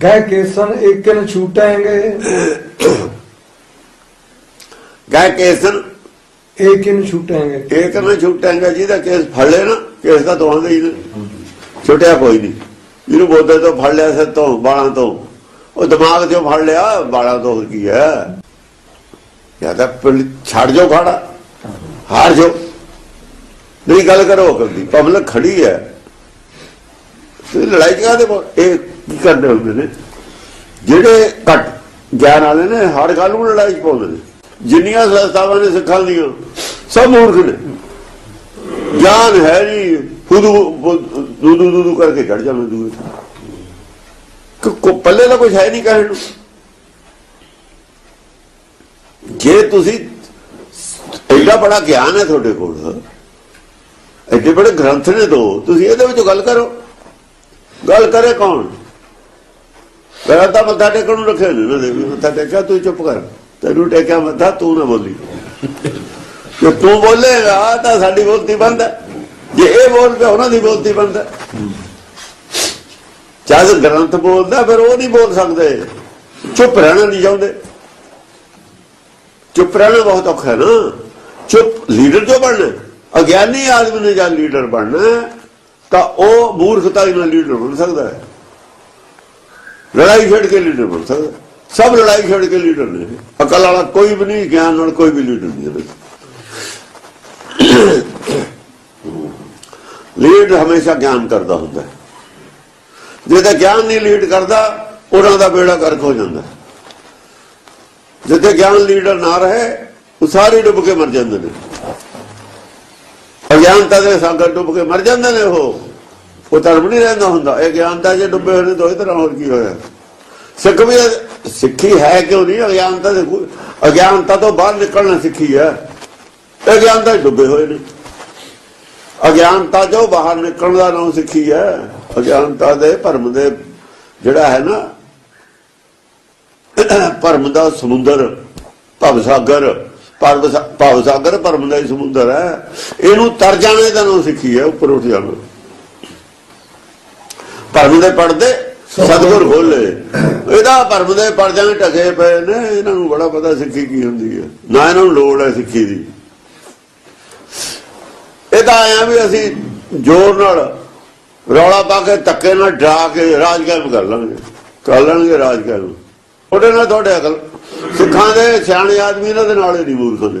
ਗਏ ਕੇਸਨ ਏਕਨ ਛੂਟਾਂਗੇ। ਗਏ ਕੇਸਨ ਏਕਨ ਛੂਟਾਂਗੇ। ਕਰਨਾ ਛੁੱਟਾਂਗਾ ਜਿਹਦਾ ਕੇਸ ਫੜ ਲੈ ਨਾ ਕੇਸ ਦਾ ਦੋਹਾਂ ਦੇ ਹੀ ਛੁੱਟਿਆ ਕੋਈ ਨਹੀਂ। ਇਹਨੂੰ ਬੋਦੇ ਤੋਂ ਫੜ ਲਿਆ ਸਿਰ ਤੋਂ ਬਾਲਾਂ ਤੋਂ। ਉਹ ਦਿਮਾਗ ਚੋਂ ਫੜ ਲਿਆ ਬਾਲਾਂ ਤੋਂ ਕੀ ਹੈ? ਜਾਂ ਤਾਂ ਛੱਡ ਜਾਓ ਖਾੜਾ ਹਾਰ ਜਾਓ। ਨਹੀਂ ਗੱਲ ਕਰੋ ਕਰਦੀ ਪਬਲਿਕ ਖੜੀ ਹੈ। ਤੇ ਲੜਾਈ ਜਗਾ ਦੇ ਇਹ ਕੀ ਕਰਦੇ ਹੁੰਦੇ ਨੇ ਜਿਹੜੇ ਘੱਟ ਗਿਆਨ ਵਾਲੇ ਨੇ, ਹਰ ਗੱਲ ਨੂੰ ਲੜਾਈ ਚ ਪਾਉਂਦੇ ਨੇ। ਜਿੰਨੀਆਂ ਸੰਸਥਾਵਾਂ ਨੇ ਸਿੱਖਾਂ ਦੀਆਂ, ਸਭ ਮੂਰਖ ਨੇ। ਗਿਆਨ ਹੈ ਨਹੀਂ ਫੁਦੂ ਦੂਦੂ ਦੂਦੂ ਕਰਕੇ ਚੜ ਜਾਂਦੇ ਦੂਏ ਕੋ ਪੱਲੇ ਦਾ ਕੁਝ ਹੈ ਨਹੀਂ ਕਹਿਣ ਨੂੰ। ਜੇ ਤੁਸੀਂ ਐਡਾ ਬੜਾ ਗਿਆਨ ਹੈ ਤੁਹਾਡੇ ਕੋਲ, ਐਡੇ ਬੜੇ ਗ੍ਰੰਥ ਨੇ ਦੋ, ਤੁਸੀਂ ਇਹਦੇ ਵਿੱਚ ਗੱਲ ਕਰੋ। ਗੱਲ ਕਰੇ ਕੌਣ? ਪਹਿਲਾਂ ਤਾਂ ਮੱਥਾ ਟੇਕਣ ਨੂੰ ਰੱਖਿਆ ਨੇ ਨਾ ਦੇਵੀ ਮੱਥਾ ਟੇਕਿਆ, ਤੂੰ ਚੁੱਪ ਕਰ। ਤੈਨੂੰ ਟੇਕਿਆ ਮੱਥਾ, ਤੂੰ ਨਾ ਬੋਲੀ। ਜੇ ਤੂੰ ਬੋਲੇਗਾ, ਤਾਂ ਸਾਡੀ ਬੋਲਤੀ ਬੰਦ ਹੈ। ਜੇ ਇਹ ਬੋਲ ਪਿਆ, ਉਹਨਾਂ ਦੀ ਬੋਲਤੀ ਬੰਦ ਹੈ। ਜਦ ਗ੍ਰੰਥ ਬੋਲਦਾ, ਫਿਰ ਉਹ ਨਹੀਂ ਬੋਲ ਸਕਦੇ। ਚੁੱਪ ਰਹਿਣਾ ਨਹੀਂ ਚਾਹੁੰਦੇ। ਚੁੱਪ ਰਹਿਣਾ ਬਹੁਤ ਔਖਾ ਹੈ ਨਾ। ਚੁੱਪ ਲੀਡਰ ਜੋ ਬਣਨਾ ਅਗਿਆਨੀ ਆਦਮੀ ਨੇ ਜਦ ਲੀਡਰ ਬਣਨਾ ਤਾਂ ਉਹ ਮੂਰਖਤਾ ਨਾਲ ਲੀਡਰ ਬਣ ਸਕਦਾ ਹੈ। ਲੜਾਈ ਛੱਡ ਕੇ ਲੀਡਰ ਬਣ ਸਕਦਾ। ਸਭ ਲੜਾਈ ਛੱਡ ਕੇ ਲੀਡਰ ਨੇ। ਅਕਲ ਵਾਲਾ ਕੋਈ ਵੀ ਨਹੀਂ, ਗਿਆਨ ਨਾਲ ਕੋਈ ਵੀ ਲੀਡਰ ਨਹੀਂ ਹੈ। ਲੀਡ ਹਮੇਸ਼ਾ ਗਿਆਨ ਕਰਦਾ ਹੁੰਦਾ ਹੈ। ਜਿਹਦਾ ਗਿਆਨ ਨਹੀਂ ਲੀਡ ਕਰਦਾ, ਉਹਨਾਂ ਦਾ ਬੇੜਾ ਗਰਕ ਹੋ ਜਾਂਦਾ ਜਿੱਥੇ ਗਿਆਨ ਲੀਡਰ ਨਾ ਰਹੇ, ਉਹ ਸਾਰੇ ਡੁੱਬ ਕੇ ਮਰ ਜਾਂਦੇ ਨੇ। ਅਗਿਆਨਤਾ ਦੇ ਸਾਗਰ ਡੁੱਬ ਕੇ ਮਰ ਜਾਂਦੇ ਨੇ ਉਹ। ਉਹ ਧਰਮ ਨਹੀਂ ਰਹਿੰਦਾ ਹੁੰਦਾ। ਇਹ ਗਿਆਨਤਾ ਜੇ ਡੁੱਬੇ ਹੋਏ ਨੇ ਦੋਈ ਤਰ੍ਹਾਂ, ਹੋਰ ਕੀ ਹੋਇਆ? ਸਿੱਖ ਵੀ ਸਿੱਖੀ ਹੈ ਕਿਉਂ ਨਹੀਂ? ਅਗਿਆਨਤਾ ਦੇ ਅਗਿਆਨਤਾ ਤੋਂ ਬਾਹਰ ਨਿਕਲਣਾ ਸਿੱਖੀ ਹੈ। ਇਹ ਗਿਆਨਤਾ 'ਚ ਡੁੱਬੇ ਹੋਏ ਨੇ। ਅਗਿਆਨਤਾ ਜੋ ਬਾਹਰ ਨਿਕਲਣ ਦਾ ਨਾਮ ਸਿੱਖੀ ਹੈ। ਅਗਿਆਨਤਾ ਦੇ ਭਰਮ ਦੇ ਜਿਹੜਾ ਹੈ ਨਾ, ਭਰਮ ਦਾ ਸਮੁੰਦਰ, ਭਵ ਸਾਗਰ ਭਵ ਸਾਗਰ ਭਰਮ ਦਾ ਹੀ ਸਮੁੰਦਰ ਹੈ। ਇਹਨੂੰ ਤਰ ਜਾਣੇ ਦਾ ਨਾਮ ਸਿੱਖੀ ਹੈ, ਉੱਪਰ ਉੱਠ ਜਾਣਾ। ਭਰਮ ਦੇ ਪੜਦੇ ਸਤਗੁਰ ਖੋਲੇ। ਇਹਦਾ ਭਰਮ ਦੇ ਪੜ ਜਾਣੇ ਟਕੇ ਪਏ ਨੇ, ਇਹਨਾਂ ਨੂੰ ਬੜਾ ਪਤਾ ਸਿੱਖੀ ਕੀ ਹੁੰਦੀ ਹੈ। ਨਾ ਇਹਨਾਂ ਨੂੰ ਲੋੜ ਹੈ ਸਿੱਖੀ ਦੀ। ਇਹ ਤਾਂ ਆਇਆ ਵੀ ਅਸੀਂ ਜ਼ੋਰ ਨਾਲ ਰੌਲਾ ਪਾ ਕੇ, ਧੱਕੇ ਨਾਲ ਡਰਾ ਕੇ ਰਾਜ ਕਾਇਮ ਕਰ ਲਾਂਗੇ। ਕਰ ਲੈਣਗੇ ਰਾਜ ਕਾਇਮ। ਉਹਦੇ ਨਾਲ ਤੁਹਾਡੇ ਅਕਲ ਸਿੱਖਾਂ ਦੇ ਸਿਆਣੇ ਆਦਮੀ ਇਹਨਾਂ ਦੇ ਨਾਲ ਹੀ ਨਹੀਂ ਮੂਰਖ ਹੁੰਦੇ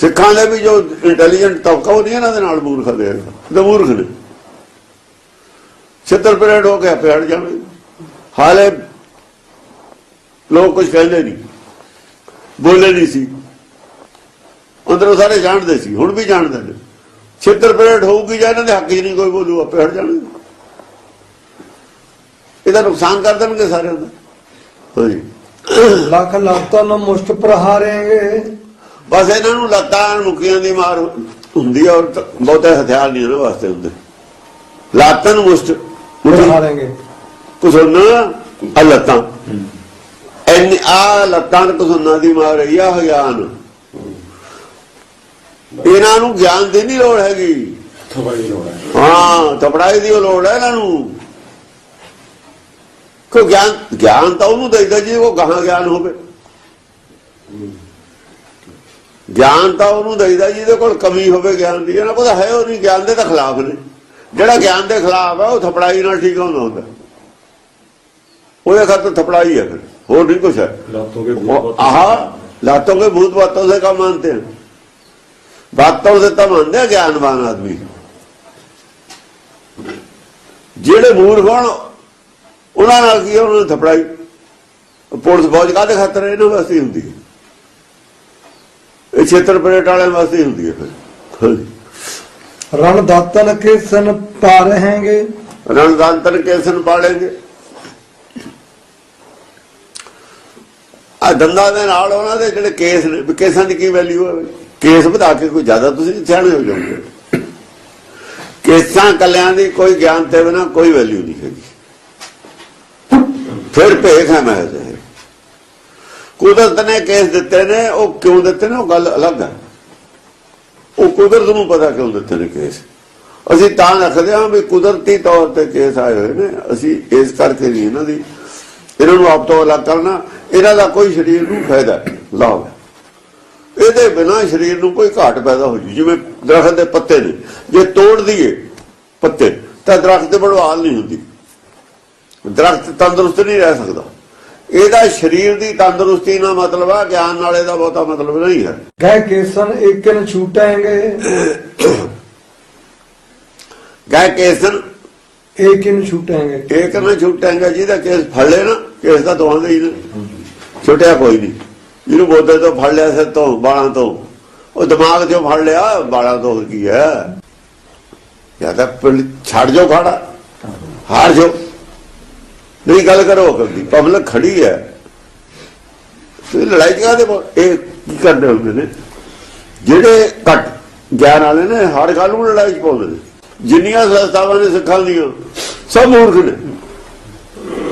ਸਿੱਖਾਂ ਦੇ ਵੀ ਜੋ ਇੰਟੈਲੀਜੈਂਟ ਤਬਕਾ ਉਹ ਨਹੀਂ ਇਹਨਾਂ ਦੇ ਨਾਲ ਮੂਰਖ ਦੇ ਮੂਰਖ ਨੇ ਛਿੱਤਰ ਪਰੇਡ ਹੋ ਕੇ ਆਪੇ ਹਟ ਜਾਣਗੇ। ਹਾਲੇ ਲੋਕ ਕੁਝ ਕਹਿੰਦੇ ਨਹੀਂ। ਬੋਲੇ ਨਹੀਂ ਸੀ। ਅੰਦਰੋਂ ਸਾਰੇ ਜਾਣਦੇ ਸੀ ਹੁਣ ਵੀ ਜਾਣਦੇ ਨੇ। ਛਿੱਤਰ ਪਰੇਡ ਹੋਊਗੀ ਜਾਂ ਇਹਨਾਂ ਦੇ ਹੱਕ 'ਚ ਨਹੀਂ ਕੋਈ ਬੋਲੂ ਆਪੇ ਹਟ ਜਾਣਗੇ। ਇਹਦਾ ਨੁਕਸਾਨ ਕਰ ਦੇਣਗੇ ਸਾਰਿਆਂ ਦਾ। ਹਾਂਜੀ। ਲੱਖ ਲਾਤਾਂ ਨੂੰ ਮੁਸ਼ਟ ਪ੍ਰਹਾਰੇਂਗੇ। ਬਸ ਇਹਨਾਂ ਨੂੰ ਲੱਤਾਂ ਮੁਕੀਆਂ ਦੀ ਮਾਰ ਹੁੰਦੀ ਹੈ ਔਰ ਬਹੁਤੇ ਹਥਿਆਰ ਨਹੀਂ ਇਹਨਾਂ ਵਾਸਤੇ ਹੁੰਦੇ। ਲਾਤਾਂ ਨੂੰ ਮੁਸ਼ਟ ਪ੍ਰਹਾਰੇਂਗੇ ਕੁਸੁੰਨ ਆ ਲੱਤਾਂ। ਐਨ ਆ ਲੱਤਾਂ ਤੇ ਕੁਸੁੰਨਾਂ ਦੀ ਮਾਰ ਰਹੀ ਆ ਗਿਆਨ। ਇਹਨਾਂ ਨੂੰ ਗਿਆਨ ਦੀ ਨਹੀਂ ਲੋੜ ਹੈਗੀ। ਲੋੜ ਹੈ। ਹਾਂ ਥਪੜਾਈ ਦੀ ਲੋੜ ਹੈ ਇਹਨਾਂ ਨੂੰ। ਕੋ ਗਿਆਨ ਗਿਆਨ ਤਾਂ ਉਹਨੂੰ ਦੇਈਦਾ ਜੀ ਉਹ ਗਾਹਾਂ ਗਿਆਨ ਹੋਵੇ। ਗਿਆਨ ਤਾਂ ਉਹਨੂੰ ਦੇਈਦਾ ਜਿਹਦੇ ਕੋਲ ਕਮੀ ਹੋਵੇ ਗਿਆਨ ਦੀ। ਇਹਨਾਂ ਕੋਲ ਹੈ ਉਹ ਨਹੀਂ ਗਿਆਨ ਦੇ ਤਾਂ ਖਿਲਾਫ ਨੇ। ਜਿਹੜਾ ਗਿਆਨ ਦੇ ਖਿਲਾਫ ਹੈ ਉਹ ਥਪੜਾਈ ਨਾਲ ਠੀਕ ਹੁੰਦਾ ਹੁੰਦਾ। ਉਹਦੇ ਖਾਤਰ ਥਪੜਾਈ ਹੈ ਫਿਰ। ਹੋਰ ਨਹੀਂ ਕੁਛ ਹੈ ਆਹ ਲਾਤੋਂ ਕੇ ਭੂਤ ਬਾਤੋਂ ਸੇ ਕਾ ਮੰਨਤੇ ਹਨ ਬਾਤੋਂ ਸੇ ਤਾਂ ਮੰਨਦੇ ਗਿਆਨਵਾਨ ਆਦਮੀ। ਜਿਹੜੇ ਮੂਰਖ ਹੋਣ ਉਹਨਾਂ ਨਾਲ ਕੀ ਉਹਨਾਂ ਨੇ ਥਪੜਾਈ? ਪੁਲਿਸ ਫੌਜ ਕਾਦੇ ਖਾਤਰ ਇਹਨਾਂ ਵਾਸਤੇ ਹੁੰਦੀ ਹੈ ਇਹ ਖੇਤਰ ਪਰੇਟ ਵਾਲਿਆਂ ਵਾਸਤੇ ਹੁੰਦੀ ਹੈ ਫਿਰ। ਰਣਦਾਤਨ ਕੇਸਨ ਪਾਰ ਹੈਗੇ। ਰਣਦਾਤਨ ਕੇਸਨ ਪਾੜੇਗੇ ਆ ਦੰਦਾਂ ਦੇ ਨਾਲ ਉਹਨਾਂ ਦੇ ਜਿਹੜੇ ਕੇਸ ਕੇਸਾਂ ਦੀ ਕੀ ਵੈਲਿਊ ਹੈ ਕੇਸ ਵਧਾ ਕੇ ਕੋਈ ਜ਼ਿਆਦਾ ਤੁਸੀਂ ਸਿਆਣੇ ਹੋ ਜਾਓਗੇ। ਕੇਸਾਂ ਕੱਲਿਆਂ ਦੀ ਕੋਈ ਗਿਆਨ ਤੇ ਬਿਨਾ ਕੋਈ ਵੈਲਿਊ ਨਹੀਂ ਹੈਗੀ। ਫਿਰ ਭੇਖ ਹੈ ਮੈਂ ਕੁਦਰਤ ਨੇ ਕੇਸ ਦਿੱਤੇ ਨੇ, ਉਹ ਕਿਉਂ ਦਿੱਤੇ ਨੇ? ਉਹ ਗੱਲ ਅਲੱਗ ਹੈ। ਉਹ ਕੁਦਰਤ ਨੂੰ ਪਤਾ ਕਿਉਂ ਦਿੱਤੇ ਨੇ ਕੇਸ? ਅਸੀਂ ਤਾਂ ਰੱਖਦੇ ਹਾਂ ਵੀ ਕੁਦਰਤੀ ਤੌਰ ਤੇ ਕੇਸ ਆਏ ਹੋਏ ਨੇ। ਅਸੀਂ ਇਸ ਕਰਕੇ ਨਹੀਂ ਇਹਨਾਂ ਦੀ ਇਹਨਾਂ ਨੂੰ ਆਪ ਤੋਂ ਅਲੱਗ ਕਰਨਾ। ਇਹਨਾਂ ਦਾ ਕੋਈ ਸਰੀਰ ਨੂੰ ਫਾਇਦਾ ਲਾਭ ਹੈ ਇਹਦੇ ਬਿਨਾ ਸਰੀਰ ਨੂੰ ਕੋਈ ਘਾਟ ਪੈਦਾ ਹੋ ਜੂ। ਜਿਵੇਂ ਦਰਖਤ ਦੇ ਪੱਤੇ ਨੇ। ਜੇ ਤੋੜ ਦਈਏ ਪੱਤੇ, ਤਾਂ ਦਰਖਤ ਤੇ ਬੜਵਾਲ ਨਹੀਂ ਹੁੰਦੀ। ਦਰਖਤ ਤੰਦਰੁਸਤ ਨਹੀਂ ਰਹਿ ਸਕਦਾ। ਇਹਦਾ ਸਰੀਰ ਦੀ ਤੰਦਰੁਸਤੀ ਨਾਲ ਮਤਲਬ ਆ ਗਿਆਨ ਨਾਲ ਇਹਦਾ ਬਹੁਤਾ ਮਤਲਬ ਨਹੀਂ ਹੈ। ਗਏ ਕੇਸਨ ਏਕਨ ਛੂਟਾਂਗੇ। ਗਾਇ ਕੇਸਨ ਏਕਨ ਛੂਟਾਂਗੇ। ਇੱਕ ਨਾ ਛੁੱਟਾਂਗਾ ਜਿਹਦਾ ਕੇਸ ਫੜ ਲੈ ਨਾ ਕੇਸ ਤਾਂ ਦੋਹਾਂ ਦੇ ਹੀ ਛੁੱਟਿਆ ਕੋਈ ਨਹੀਂ। ਜਿਹਨੂੰ ਬੋਦੇ ਤੋਂ ਫੜ ਲਿਆ ਸਿਰ ਤੋਂ ਬਾਲਾਂ ਤੋਂ। ਉਹ ਦਿਮਾਗ ਚੋਂ ਫੜ ਲਿਆ ਬਾਲਾਂ ਤੋਂ ਕੀ ਹੈ? ਜਾਂ ਤਾਂ ਛੱਡ ਜਾਓ ਖਾੜਾ। ਹਾਰ ਜਾਓ। ਨਹੀਂ ਗੱਲ ਕਰੋ ਕਰਦੀ ਪਬਲਿਕ ਖੜੀ ਹੈ। ਤੇ ਲੜਾਈ ਦੇ ਇਹ ਕੀ ਕਰਦੇ ਹੁੰਦੇ ਨੇ? ਜਿਹੜੇ ਘੱਟ ਗਿਆਨ ਵਾਲੇ ਨੇ, ਹਰ ਗੱਲ ਨੂੰ ਲੜਾਈ ਚ ਪਾਉਂਦੇ ਨੇ। ਜਿੰਨੀਆਂ ਸੰਸਥਾਵਾਂ ਨੇ ਸਿੱਖਾਂ ਦੀਆਂ, ਸਭ ਮੂਰਖ ਨੇ।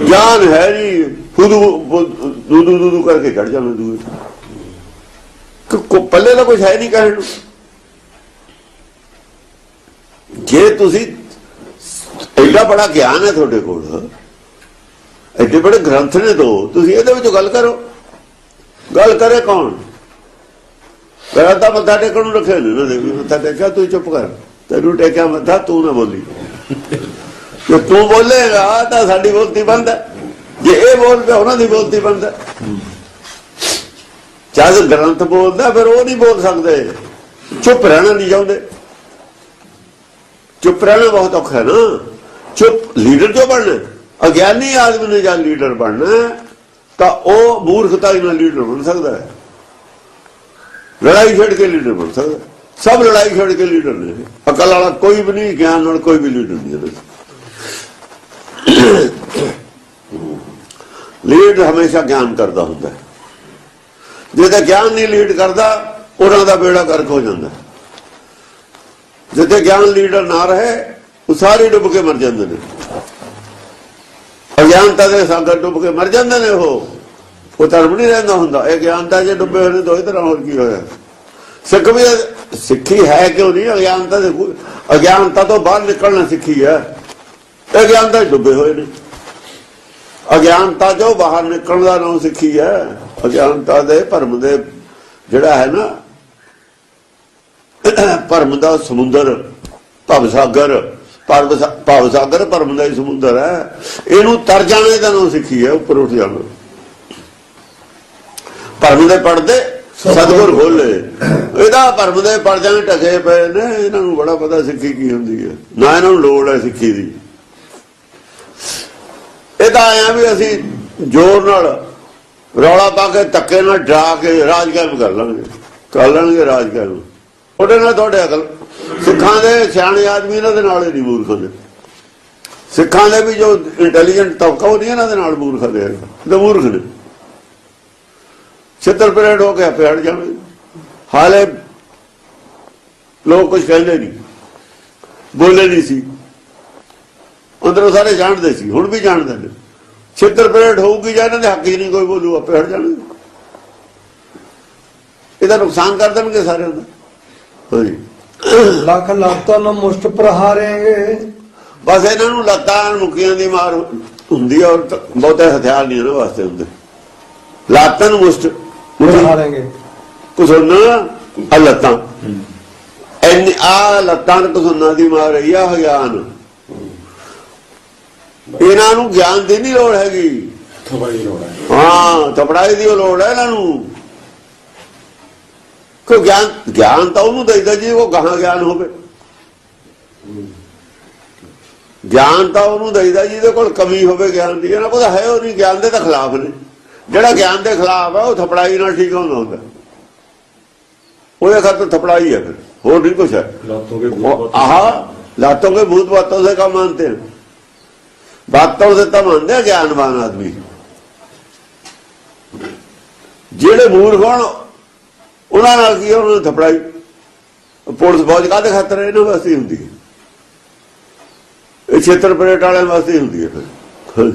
ਗਿਆਨ ਹੈ ਨਹੀਂ ਫੁਦੂ ਦੂਦੂ ਦੂਦੂ ਕਰਕੇ ਚੜ ਜਾਂਦੇ ਦੂਏ ਕੋ ਪੱਲੇ ਦਾ ਕੁਝ ਹੈ ਨਹੀਂ ਕਹਿਣ ਨੂੰ। ਜੇ ਤੁਸੀਂ ਐਡਾ ਬੜਾ ਗਿਆਨ ਹੈ ਤੁਹਾਡੇ ਕੋਲ ਐਡੇ ਬੜੇ ਗ੍ਰੰਥ ਨੇ ਦੋ। ਤੁਸੀਂ ਇਹਦੇ ਵਿੱਚ ਗੱਲ ਕਰੋ। ਗੱਲ ਕਰੇ ਕੌਣ? ਕਰਾ ਤਾਂ ਮੱਥਾ ਟੇਕਣ ਨੂੰ ਰੱਖਿਆ ਨਾ ਦੇਵੀ, ਮੱਥਾ ਟੇਕਿਆ, ਤੂੰ ਚੁੱਪ ਕਰ। ਤੈਨੂੰ ਟੇਕਿਆ ਮੱਥਾ, ਤੂੰ ਨਾ ਬੋਲੀ। ਜੇ ਤੂੰ ਬੋਲੇਗਾ, ਤਾਂ ਸਾਡੀ ਬੋਲਤੀ ਬੰਦ ਹੈ। ਜੇ ਇਹ ਬੋਲ ਪਿਆ, ਉਹਨਾਂ ਦੀ ਬੋਲਤੀ ਬੰਦ ਹੈ। ਜਦ ਗ੍ਰੰਥ ਬੋਲਦਾ, ਫਿਰ ਉਹ ਨਹੀਂ ਬੋਲ ਸਕਦੇ। ਚੁੱਪ ਰਹਿਣਾ ਨਹੀਂ ਚਾਹੁੰਦੇ। ਚੁੱਪ ਰਹਿਣਾ ਬਹੁਤ ਔਖਾ ਨਾ। ਚੁੱਪ ਲੀਡਰ ਜੋ ਬਣਨਾ ਅਗਿਆਨੀ ਆਦਮੀ ਨੇ ਜਾਂ ਲੀਡਰ ਬਣਨਾ ਤਾਂ ਉਹ ਮੂਰਖਤਾ ਨਾਲ ਲੀਡਰ ਬਣ ਸਕਦਾ ਹੈ। ਲੜਾਈ ਛੱਡ ਕੇ ਲੀਡਰ ਬਣ ਸਕਦਾ ਸਭ ਲੜਾਈ ਛੱਡ ਕੇ ਲੀਡਰ ਨੇ ਅਕਲ ਵਾਲਾ ਕੋਈ ਵੀ ਨਹੀਂ, ਗਿਆਨ ਨਾਲ ਕੋਈ ਵੀ ਲੀਡਰ ਨਹੀਂ ਹੈ ਲੀਡ ਹਮੇਸ਼ਾ ਗਿਆਨ ਕਰਦਾ ਹੁੰਦਾ ਹੈ। ਜੇ ਤਾਂ ਗਿਆਨ ਨਹੀਂ ਲੀਡ ਕਰਦਾ, ਉਹਨਾਂ ਦਾ ਬੇੜਾ ਕਰਕ ਹੋ ਜਾਂਦਾ ਜਿੱਥੇ ਗਿਆਨ ਲੀਡਰ ਨਾ ਰਹੇ, ਉਹ ਸਾਰੇ ਡੁੱਬ ਕੇ ਮਰ ਜਾਂਦੇ ਨੇ। ਅਗਿਆਨਤਾ ਦੇ ਸਾਗਰ ਡੁੱਬ ਕੇ ਮਰ ਜਾਂਦੇ ਨੇ ਉਹ। ਉਹ ਧਰਮ ਨਹੀਂ ਰਹਿੰਦਾ ਹੁੰਦਾ। ਇਹ ਗਿਆਨਤਾ ਜੇ ਡੁੱਬੇ ਹੋਏ ਨੇ ਦੋਈ ਤਰ੍ਹਾਂ ਹੋਰ ਕੀ ਹੋਇਆ? ਸਿੱਖ ਵੀ ਸਿੱਖੀ ਹੈ ਕਿਉਂ ਨਹੀਂ? ਅਗਿਆਨਤਾ ਦੇ ਅਗਿਆਨਤਾ ਤੋਂ ਬਾਹਰ ਨਿਕਲਣਾ ਸਿੱਖੀ ਹੈ। ਇਹ ਗਿਆਨਤਾ 'ਚ ਡੁੱਬੇ ਹੋਏ ਨੇ। ਅਗਿਆਨਤਾ ਜੋ ਬਾਹਰ ਨਿਕਲਣ ਦਾ ਨਾਮ ਸਿੱਖੀ ਹੈ, ਅਗਿਆਨਤਾ ਦੇ ਭਰਮ ਦੇ ਜਿਹੜਾ ਹੈ ਨਾ, ਭਰਮ ਦਾ ਸਮੁੰਦਰ, ਭਵ ਸਾਗਰ ਭਵ ਸਾ- ਭਵ ਸਾਗਰ ਭਰਮ ਦਾ ਹੀ ਸਮੁੰਦਰ ਹੈ। ਇਹਨੂੰ ਤਰ ਜਾਣੇ ਦਾ ਨਾਮ ਸਿੱਖੀ ਹੈ, ਉੱਪਰ ਉੱਠ ਜਾਣਾ। ਭਰਮ ਦੇ ਪੜਦੇ, ਸਤਗੁਰ ਖੋਲੇ। ਇਹਦਾ ਭਰਮ ਦੇ ਪਰਦਿਆਂ ਟਕੇ ਪਏ ਨੇ, ਇਹਨਾਂ ਨੂੰ ਬੜਾ ਪਤਾ ਸਿੱਖੀ ਕੀ ਹੁੰਦੀ ਹੈ। ਨਾ ਇਹਨਾਂ ਨੂੰ ਲੋੜ ਹੈ ਸਿੱਖੀ ਦੀ। ਇਹ ਤਾਂ ਆਇਆ ਵੀ ਅਸੀਂ ਜ਼ੋਰ ਨਾਲ ਰੌਲਾ ਪਾ ਕੇ, ਧੱਕੇ ਨਾਲ ਡਰਾ ਕੇ ਰਾਜ ਕਾਇਮ ਕਰ ਲਾਂਗੇ। ਕਰ ਲੈਣਗੇ ਰਾਜ ਕਾਇਮ। ਉਹਦੇ ਨਾਲ ਤੁਹਾਡੇ ਅਕਲ। ਸਿੱਖਾਂ ਦੇ ਸਿਆਣੇ ਆਦਮੀ ਇਹਨਾਂ ਦੇ ਨਾਲ ਹੀ ਨਹੀਂ ਮੂਰਖ ਹੁੰਦੇ ਸਿੱਖਾਂ ਦੇ ਵੀ ਜੋ ਇੰਟੈਲੀਜੈਂਟ ਤਬਕਾ, ਉਹ ਨਹੀਂ ਇਹਨਾਂ ਦੇ ਨਾਲ ਮੂਰਖ ਦੇ ਇਹ ਮੂਰਖ ਨੇ। ਛਿੱਤਰ ਪਰੇਡ ਹੋ ਕੇ ਆਪੇ ਹਟ ਜਾਣਗੇ। ਹਾਲੇ ਲੋਕ ਕੁਝ ਕਹਿੰਦੇ ਨਹੀਂ। ਬੋਲੇ ਨਹੀਂ ਸੀ। ਅੰਦਰੋਂ ਸਾਰੇ ਜਾਣਦੇ ਸੀ, ਹੁਣ ਵੀ ਜਾਣਦੇ ਨੇ। ਛਿੱਤਰ ਪਰੇਡ ਹੋਊਗੀ ਜਾਂ ਇਹਨਾਂ ਦੇ ਹੱਕ 'ਚ ਨਹੀਂ ਕੋਈ ਬੋਲੂ, ਆਪੇ ਹਟ ਜਾਣਗੇ। ਇਹਦਾ ਨੁਕਸਾਨ ਕਰ ਦੇਣਗੇ ਸਾਰਿਆਂ ਦਾ। ਹਾਂਜੀ। ਲੱਖ ਲਾਤਾਂ ਨੂੰ ਮੁਸ਼ਟ ਪ੍ਰਹਾਰੇਂਗੇ ਬਸ ਇਹਨਾਂ ਨੂੰ ਲੱਤਾਂ ਮੁਕੀਆਂ ਦੀ ਮਾਰ ਹੁੰਦੀ ਆ ਔਰ ਬਹੁਤੇ ਹਥਿਆਰ ਨਹੀਂ ਇਹਨਾਂ ਵਾਸਤੇ ਹੁੰਦੇ। ਲਾਤਾਂ ਨੂੰ ਮੁਸ਼ਟ ਪ੍ਰਹਾਰੇਂਗੇ। ਕੁਸੁੰਨ ਆ ਲੱਤਾਂ। ਐਨ ਆ ਲੱਤਾਂ ਨੂੰ ਕੁਸੁੰਨਾਂ ਦੀ ਮਾਰ ਰਹੀ ਆ ਗਿਆਨ ਇਹਨਾਂ ਨੂੰ ਗਿਆਨ ਦੀ ਨਹੀਂ ਲੋੜ ਹੈਗੀ। ਥਵਾਈ ਲੋੜ ਹੈ। ਹਾਂ ਥਪੜਾਈ ਦੀ ਲੋੜ ਹੈ ਇਹਨਾਂ ਨੂੰ। ਕਿਉਂ ਗਿਆਨ ਗਿਆਨ ਤਾਂ ਉਹਨੂੰ ਦਈਦਾ ਜੀ ਉਹ ਗਾਹਾਂ ਗਿਆਨ ਹੋਵੇ। ਗਿਆਨ ਤਾਂ ਉਹਨੂੰ ਦਈਦਾ ਜਿਹਦੇ ਕੋਲ ਕਮੀ ਹੋਵੇ ਗਿਆਨ ਦੀ। ਇਹਨਾਂ ਪਤਾ ਹੈ ਉਹ ਨਹੀਂ ਗਿਆਨ ਦੇ ਤਾਂ ਖਿਲਾਫ ਨੇ। ਜਿਹੜਾ ਗਿਆਨ ਦੇ ਖਿਲਾਫ ਹੈ ਉਹ ਥਪੜਾਈ ਨਾਲ ਠੀਕ ਹੁੰਦਾ ਹੁੰਦਾ। ਉਹਦੇ ਖਾਤਰ ਥਪੜਾਈ ਹੈ ਹੋਰ ਨਹੀਂ ਕੁਛ ਹੈ। ਆਹ ਲਾਤੋਂ ਕੇ ਭੂਤ ਬਾਤੋਂ ਸੇ ਕਾ ਮੰਨਤੇ ਹਨ। ਬਾਤੋਂ ਸੇ ਤਾਂ ਮੰਨਦੇ ਗਿਆਨਵਾਨ ਆਦਮੀ। ਜਿਹੜੇ ਮੂਰਖ ਹੋਣ ਉਹਨਾਂ ਨਾਲ ਕੀ? ਉਹਨਾਂ ਨੂੰ ਥਪੜਾਈ। ਪੁਲਿਸ ਫੌਜ ਕਾਹਦੇ ਖਾਤਰ ਇਹਨਾਂ ਵਾਸਤੇ ਹੁੰਦੀ ਹੈ। ਇਹ ਛੇਤਰ ਪਰੇਟ ਵਾਲਿਆਂ ਵਾਸਤੇ ਹੁੰਦੀ ਹੈ ਫਿਰ।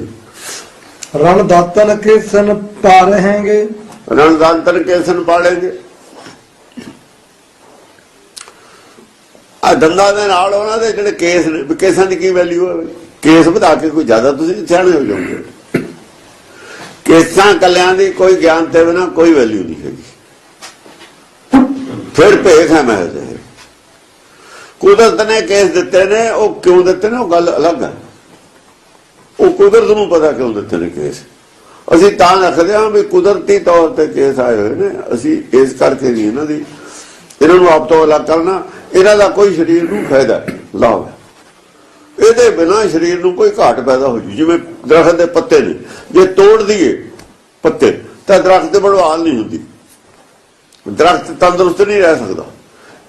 ਰਣ ਦਾਤਨ ਕੇ ਸਨ ਪਾ ਰਹੇਂਗੇ। ਰਣਦਾਂਤਰ ਕੇਸਨ ਪਾੜेंगे ਆ ਦੰਦਾਂ ਦੇ ਨਾਲ ਉਹਨਾਂ ਦੇ ਜਿਹੜੇ ਕੇਸ ਨੇ ਕੇਸਾਂ ਦੀ ਕੀ ਵੈਲਿਊ ਹੈ? ਕੇਸ ਵਧਾ ਕੇ ਕੋਈ ਜ਼ਿਆਦਾ ਤੁਸੀਂ ਸਿਆਣੇ ਹੋ ਜਾਓਗੇ। ਕੇਸਾਂ ਕੱਲਿਆਂ ਦੀ ਕੋਈ ਗਿਆਨ ਤੇ ਬਿਨਾ ਕੋਈ ਵੈਲਿਊ ਨਹੀਂ ਹੈਗੀ। ਫਿਰ ਭੇਖ ਹੈ ਮੈਂ ਕੁਦਰਤ ਨੇ ਕੇਸ ਦਿੱਤੇ ਨੇ, ਉਹ ਕਿਉਂ ਦਿੱਤੇ ਨੇ? ਉਹ ਗੱਲ ਅਲੱਗ ਹੈ। ਉਹ ਕੁਦਰਤ ਨੂੰ ਪਤਾ ਕਿਉਂ ਦਿੱਤੇ ਨੇ ਕੇਸ? ਅਸੀਂ ਤਾਂ ਰੱਖਦੇ ਹਾਂ ਵੀ ਕੁਦਰਤੀ ਤੌਰ ਤੇ ਕੇਸ ਆਏ ਹੋਏ ਨੇ। ਅਸੀਂ ਇਸ ਕਰਕੇ ਨਹੀਂ ਇਹਨਾਂ ਦੀ ਇਹਨਾਂ ਨੂੰ ਆਪ ਤੋਂ ਅਲੱਗ ਕਰਨਾ। ਇਹਨਾਂ ਦਾ ਕੋਈ ਸਰੀਰ ਨੂੰ ਫਾਇਦਾ ਲਾਭ ਹੈ ਇਹਦੇ ਬਿਨਾ ਸਰੀਰ ਨੂੰ ਕੋਈ ਘਾਟ ਪੈਦਾ ਹੋ ਜੂ। ਜਿਵੇਂ ਦਰਖਤ ਦੇ ਪੱਤੇ ਨੇ। ਜੇ ਤੋੜ ਦਈਏ ਪੱਤੇ, ਤਾਂ ਦਰਖਤ ਤੇ ਬੜਵਾਲ ਨਹੀਂ ਹੁੰਦੀ। ਦਰਖਤ ਤੰਦਰੁਸਤ ਨਹੀਂ ਰਹਿ ਸਕਦਾ।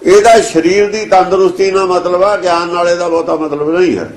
ਇਹਦਾ ਸਰੀਰ ਦੀ ਤੰਦਰੁਸਤੀ ਨਾਲ ਮਤਲਬ ਆ, ਗਿਆਨ ਨਾਲ ਦਾ ਬਹੁਤਾ ਮਤਲਬ ਨਹੀਂ ਹੈ।